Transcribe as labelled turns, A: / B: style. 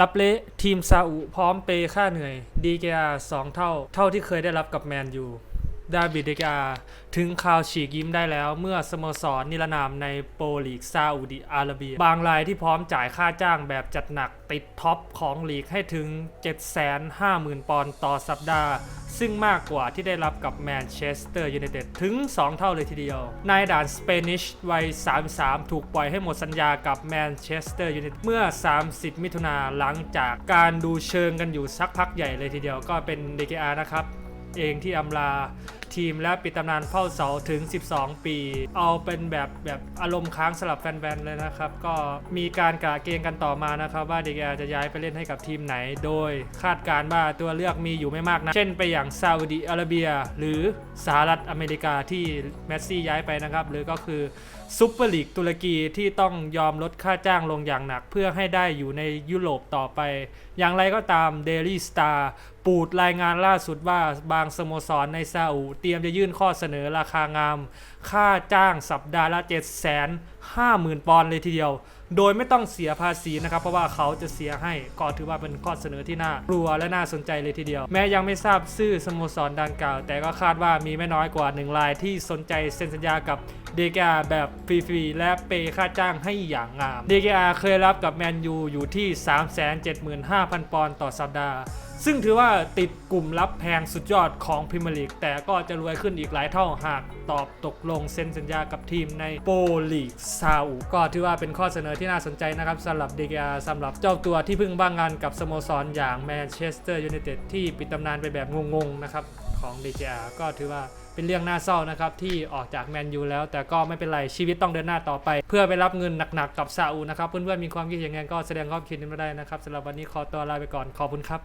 A: รับเละทีมซาอุพร้อมเปย์ค่าเหนื่อยดีเกียสองเท่า เท่าที่เคยได้รับกับแมนยู ดาบิดเดกาถึงข่าวฉีกยิ้มได้แล้ว เมื่อสโมสรนิรนามในโปรลีกซาอุดิอาระเบีย บางรายที่พร้อมจ่ายค่าจ้างแบบจัดหนักติดท็อปของลีกให้ถึง 750,000 ปอนด์ต่อสัปดาห์ ซึ่งมากกว่าที่ได้รับกับแมนเชสเตอร์ยูไนเต็ดถึง 2 เท่าเลยทีเดียวนายด่านสเปนิชวัย 33 ถูกปล่อยให้หมดสัญญากับแมนเชสเตอร์ยูไนเต็ดเมื่อ 30 มิถุนาหลังจากการดูเชิงกันอยู่สักพักใหญ่เลยทีเดียวก็เป็นเดกอานะครับ เองที่อำลาทีมและปิดตำนานเฝ้าเสาถึง 12 ปี เอาเป็นแบบแบบอารมณ์ค้างสลับแฟนๆเลยนะครับ ก็มีการกะเกณกันต่อมานะครับ ว่าเดกอาจะย้ายไปเล่นให้กับทีมไหน โดยคาดการณ์ว่าตัวเลือกมีอยู่ไม่มากนะ เช่นไปอย่างซาอุดิอาระเบีย หรือสหรัฐอเมริกาที่แมสซี่ย้ายไปนะครับ หรือก็คือซุปเปอร์ลีกตุรกีที่ต้องยอมลดค่าจ้างลงอย่างหนัก เพื่อให้ได้อยู่ในยุโรปต่อไป อย่างไรก็ตาม Daily Star ปูดรายงานล่าสุดว่าบางสโมสรในซาอุเตรียมจะยื่นข้อเสนอราคางาม ค่าจ้างสัปดาห์ละ 7 5 0 0 0 0 ปอนด์เลยทีเดียว โดยไม่ต้องเสียภาษีนะครับ เพราะว่าเขาจะเสียให้ก็ถือว่าเป็นข้อเสนอที่น่ากลัวและน่าสนใจเลยทีเดียว แม้ยังไม่ทราบชื่อสโมสรดังกล่าว แต่ก็คาดว่ามีไม่น้อยกว่า 1 รายที่สนใจเซ็นสัญญากับเดกาแบบฟรีๆและเปย์ค่าจ้างให้อย่างงามเดกาเคยรับกับแมนยูอยู่ที่ 375,000 ปอนด์ต่อสัปดาห์ ซึ่งถือว่าติดกลุ่มรับแพงสุดยอดของพรีเมียร์ลีกแต่ก็จะรวยขึ้นอีกหลายเท่าหากตอบตกลงเซ็นสัญญากับทีมในโปลีกซาอุก็ถือว่าเป็นข้อเสนอที่น่าสนใจนะครับสำหรับเดกาสำหรับเจ้าตัวที่เพิ่งบ้างงานกับสโมสรอย่างแมนเชสเตอร์ยูไนเต็ดที่ปิดตำนานไปแบบงงๆนะครับของเดกาก็ถือว่าเป็นเรื่องน่าเศร้านะครับที่ออกจากแมนยูแล้ว แต่ก็ไม่เป็นไรชีวิตต้องเดินหน้าต่อไป เพื่อไปรับเงินหนักๆกับซาอุนะครับเพื่อนๆมีความคิดเห็นยังไงก็แสดงความคิดเห็นมาได้นะครับสำหรับวันนี้ขอตัวลาไปก่อนขอบคุณครับ